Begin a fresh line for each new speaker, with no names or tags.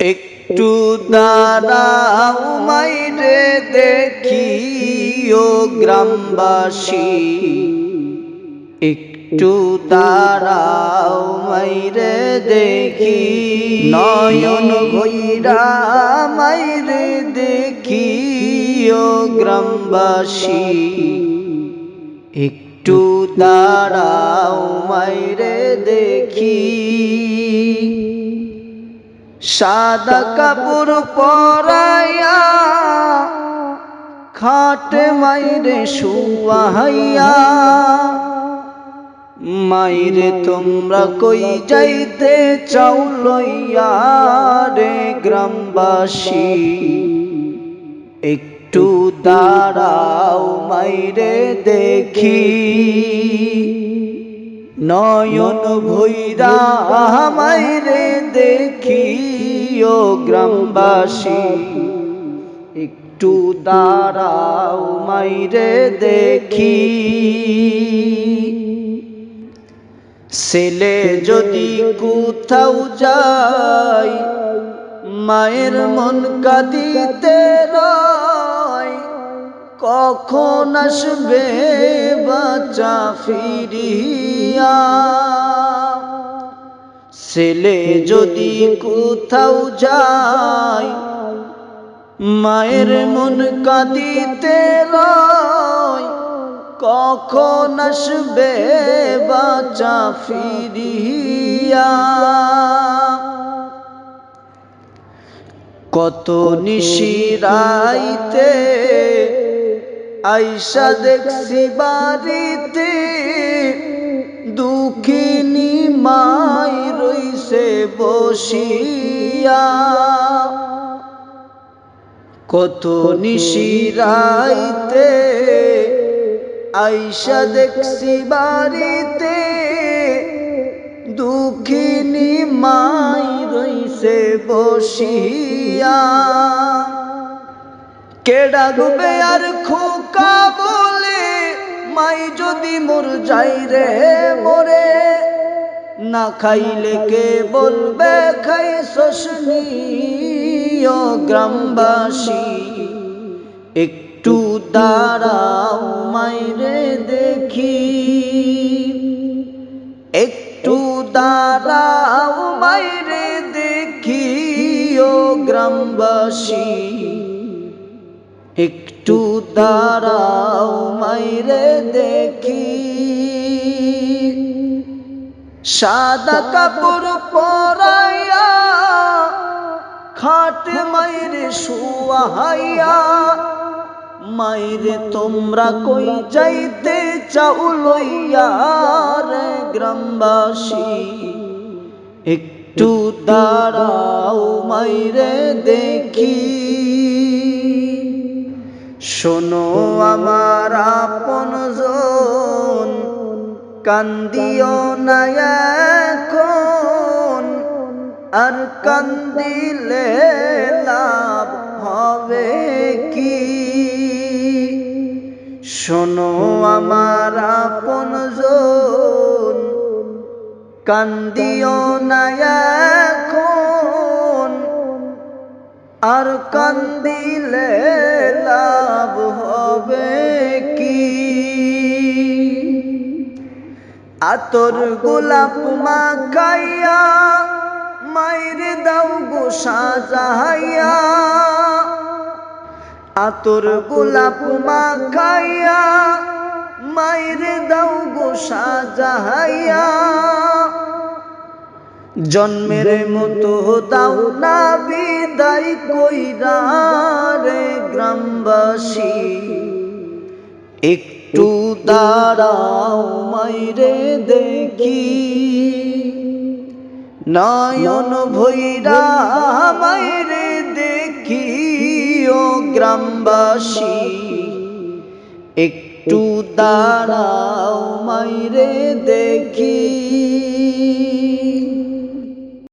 একটু দাঁড়াও মাইরে দেখি ও গ্রামবাসী। একটু দাঁড়াও মাইরে দেখি, নয়ন ভৈরা মাইরে দেখি ও গ্রামবাসী। একটু দাঁড়াও মাইরে দেখি সাদা কাপড় পরাইয়া খাটে মাইরে শুয়াইয়া মাইরে তোমরা কই যাইতে চাও লইয়া রে গ্রামবাসী? একটু দাঁড়াও মাইরে দেখি। নয়ন ভৈরা মাইরে দেখি ও গ্রামবাসী। একটু দাঁড়াও মাইরে দেখি। ছেলে যদি কোথাও যাই মায়ের মন কাঁদিতে রয়। কখন আসবে বাচ্চা ফিরিয়া? ছেলে যদি কোথাও যায়, মায়ের মন কাঁদিতে কখন আসবে বাচ্চা ফিরিয়া? কত নিশিরাইতে আইসা দেখছি বাড়িতে দুঃখিনী মাই রইছে বসিয়া। কত নিশিরাইতে আইসা দেখছি বাড়িতে দুঃখিনী মাই রইছে বসিয়া। কে ডাকবে আর খোকা বলে, মাই যদি মোর যাই রে মোরে। না খাইলে কে বলবে, খাই শোষণী গ্রামবাসী। একটু দাঁড়াও মাইরে দেখি। একটু দাঁড়াও মাইরে দেখি ও গ্রামবাসী। একটু দাঁড়াও মাইরে দেখি। সাদা কাপড় পরাইয়া খাট মাইরে শুয়াইয়া, মাইরে তোমরা কই যাইতে চাও লইয়া রে গ্রামবাসী। একটু দাঁড়াও মাইরে দেখি। শোনো আমার আপন জন, কান্দিও না এখন, আর কান্দিলে লাভ হবে কি? শোনো আমার আপন জন, কান্দিও না আর কান্দিলে লাভ হবে কি? আতর গোলাপ মাখাইয়া মায়ের দাও গো সাজাইয়া। আতর গোলাপ মাখাইয়া মায়ের দাও গো সাজাইয়া। জন্মের মতো দাও না বিদায় কইরা রে গ্রামবাসী, একটু দাঁড়াও মাইরে দেখি। নয়ন ভৈরা মাইরে দেখি ও গ্রামবাসী, একটু দাঁড়াও মাইরে দেখি।